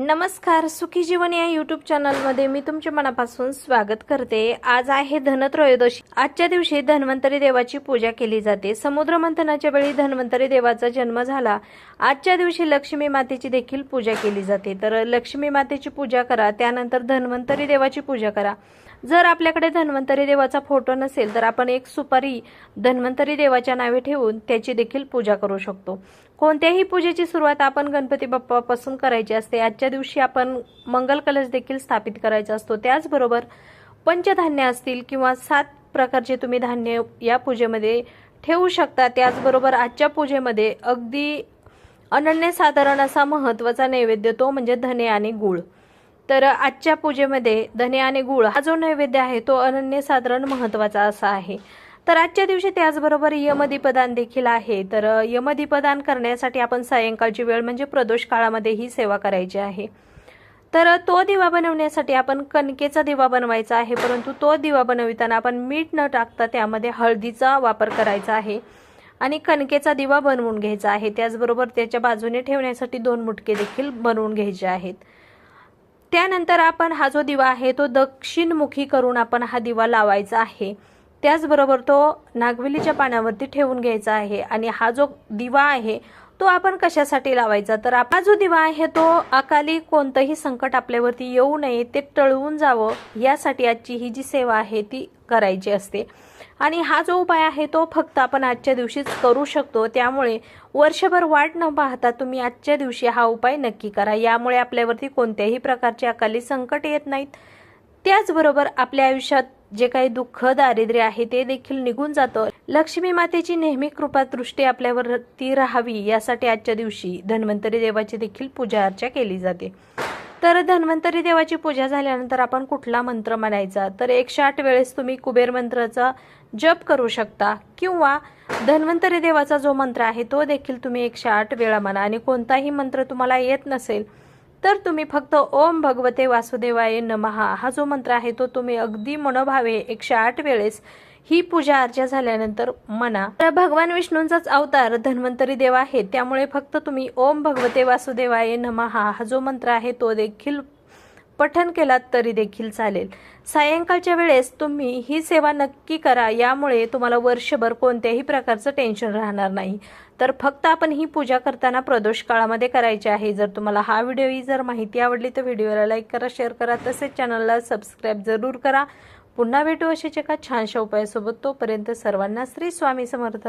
नमस्कार सुखी जीवन या युट्यूब चॅनलमध्ये मी तुमच्या मनापासून स्वागत करते. आज आहे धनत्रयोदशी. आजच्या दिवशी धन्वंतरी देवाची पूजा केली जाते. समुद्र मंथनाच्या वेळी धन्वंतरी देवाचा जन्म झाला. आजच्या दिवशी लक्ष्मी मातेची देखील पूजा केली जाते. तर लक्ष्मी मातेची पूजा करा त्यानंतर धन्वंतरी देवाची पूजा करा. जर आपल्याकडे धन्वंतरी देवाचा फोटो नसेल तर आपण एक सुपारी धन्वंतरी देवाच्या नावे ठेवून त्याची देखील पूजा करू शकतो. कोणत्याही पूजेची सुरुवात आपण गणपती बाप्पापासून करायची असते. आजच्या दिवशी आपण मंगल कलश देखील स्थापित करायचा असतो. त्याचबरोबर पंचधान्य असतील किंवा सात प्रकारचे तुम्ही धान्य या पूजेमध्ये ठेवू शकता. त्याचबरोबर आजच्या पूजेमध्ये अगदी अनन्यसाधारण असा महत्त्वाचा नैवेद्य तो म्हणजे धने आणि गुळ. तर आजच्या पूजेमध्ये धने आणि गुळ हा जो नैवेद्य आहे तो अनन्यसाधारण महत्त्वाचा असा आहे. तर आजच्या दिवशी त्याचबरोबर यमदीपदान देखील आहे. तर यमदीपदान करण्यासाठी आपण सायंकाळची वेळ म्हणजे प्रदोष काळामध्ये ही सेवा करायची आहे. तर तो दिवा बनवण्यासाठी आपण कणकेचा दिवा बनवायचा आहे परंतु तो दिवा बनविताना आपण मीठ न टाकता त्यामध्ये हळदीचा वापर करायचा आहे आणि कणकेचा दिवा बनवून घ्यायचा आहे. त्याचबरोबर त्याच्या बाजूने ठेवण्यासाठी दोन मुटके देखील बनवून घ्यायचे आहेत. त्यानंतर आपण हा जो दिवा आहे तो दक्षिणमुखी करून आपण हा दिवा लावायचा आहे. त्याचबरोबर तो नागवेलीच्या पाण्यावरती ठेवून घ्यायचा आहे आणि हा जो दिवा आहे तो आपण कशासाठी लावायचा? तर आपला जो दिवा आहे तो अकाली कोणतंही संकट आपल्यावरती येऊ नये ते टळवून जावं यासाठी आजची ही जी सेवा आहे ती करायची असते. आणि हा जो उपाय आहे तो फक्त आपण आजच्या दिवशीच करू शकतो. त्यामुळे वर्षभर वाट न पाहता तुम्ही आजच्या दिवशी हा उपाय नक्की करा. यामुळे आपल्यावरती कोणत्याही प्रकारचे अकाली संकट येत नाहीत. त्याचबरोबर आपल्या आयुष्यात जे काही दुःख दारिद्र्य आहे ते देखील निघून जातं. लक्ष्मी मातेची नेहमी कृपा दृष्टी आपल्यावरती राहावी यासाठी आजच्या दिवशी धन्वंतरी देवाची देखील पूजा अर्चा केली जाते. तर धन्वंतरी देवाची पूजा झाल्यानंतर आपण कुठला मंत्र म्हणायचा? तर एकशे आठ वेळेस तुम्ही कुबेर मंत्राचा जप करू शकता. किंवा धन्वंतरी देवाचा जो मंत्र आहे तो देखील तुम्ही एकशे आठ वेळा म्हणा. आणि कोणताही मंत्र तुम्हाला येत नसेल तर तुम्ही फक्त ओम भगवते वासुदेवाय नमहा. हा जो मंत्र आहे तो तुम्ही अगदी मनोभावे एकशे आठ वेळेस ही पूजा अर्चा झाल्यानंतर मना. तर भगवान विष्णूंचाच अवतार धन्वंतरी देव आहे. त्यामुळे फक्त तुम्ही ओम भगवते वासुदेवाय नमहा. हा जो मंत्र आहे तो देखील पठन केलात तरी देखील चालेल. सायंकाळच्या वेळेस तुम्ही ही सेवा नक्की करा. यामुळे तुम्हाला वर्षभर कोणत्याही प्रकारचं टेन्शन राहणार नाही. तर फक्त आपण ही पूजा करताना प्रदोष काळामध्ये करायची आहे. जर तुम्हाला हा व्हिडिओ ही जर माहिती आवडली तर व्हिडिओला लाईक करा शेअर करा. तसेच चॅनलला सबस्क्राईब जरूर करा. पुन्हा भेटू अशीच एका छानशा उपायासोबत तोपर्यंत सर्वांना श्री स्वामी समर्थ.